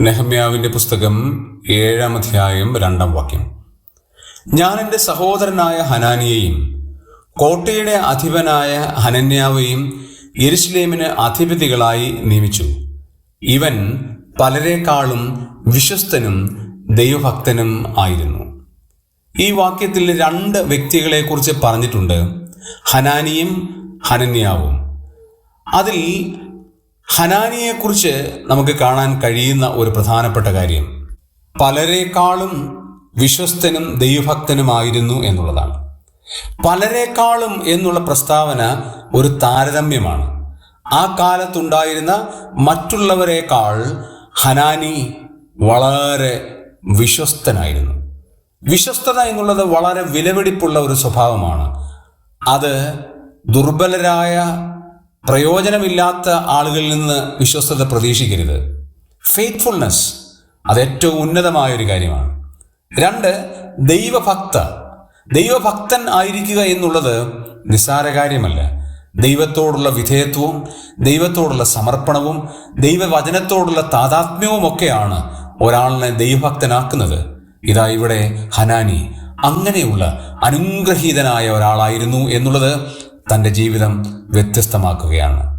നെഹമ്യാവിന്റെ പുസ്തകം ഏഴാം അധ്യായം രണ്ടാം വാക്യം. ഞാൻ എന്റെ സഹോദരനായ ഹനാനിയെയും കോട്ടയുടെ അധിപനായ ഹനന്യാവെയും യെരുസലേമിന് അധിപതികളായി നിയമിച്ചു. ഇവൻ പലരെക്കാളും വിശ്വസ്തനും ദൈവഭക്തനും ആയിരുന്നു. ഈ വാക്യത്തിൽ രണ്ട് വ്യക്തികളെക്കുറിച്ച് പറഞ്ഞിട്ടുണ്ട് ഹനാനിയും ഹനന്യാവും. അതിൽ ഹനാനിയെക്കുറിച്ച് നമുക്ക് കാണാൻ കഴിയുന്ന ഒരു പ്രധാനപ്പെട്ട കാര്യം. പലരെക്കാളും വിശ്വസ്തനും ദൈവഭക്തനുമായിരുന്നു എന്നുള്ളതാണ്. പലരെക്കാളും എന്നുള്ള പ്രസ്താവന ഒരു താരതമ്യമാണ്. ആ കാലത്തുണ്ടായിരുന്ന മറ്റുള്ളവരെക്കാൾ ഹനാനി വളരെ വിശ്വസ്തനായിരുന്നു. വിശ്വസ്തത എന്നുള്ളത് വളരെ വിലപിടിപ്പുള്ള ഒരു സ്വഭാവമാണ്. അത് ദുർബലരായ പ്രയോജനമില്ലാത്ത ആളുകളിൽ നിന്ന് വിശ്വസ്തത പ്രതീക്ഷിക്കരുത്. ഫെയ്ത്ത്ഫുൾനെസ് അത് ഏറ്റവും ഉന്നതമായ ഒരു കാര്യമാണ്. രണ്ട് ദൈവഭക്ത. ദൈവഭക്തൻ ആയിരിക്കുക എന്നുള്ളത് നിസ്സാര കാര്യമല്ല. ദൈവത്തോടുള്ള വിധേയത്വവും ദൈവത്തോടുള്ള സമർപ്പണവും ദൈവവചനത്തോടുള്ള താതാത്മ്യവും ഒക്കെയാണ് ഒരാളിനെ ദൈവഭക്തനാക്കുന്നത്. ഇതാ ഇവിടെ ഹനാനി. അങ്ങനെയുള്ള അനുഗ്രഹീതനായ ഒരാളായിരുന്നു എന്നുള്ളത് തന്റെ ജീവിതം വ്യത്യസ്തമാക്കുകയാണ്.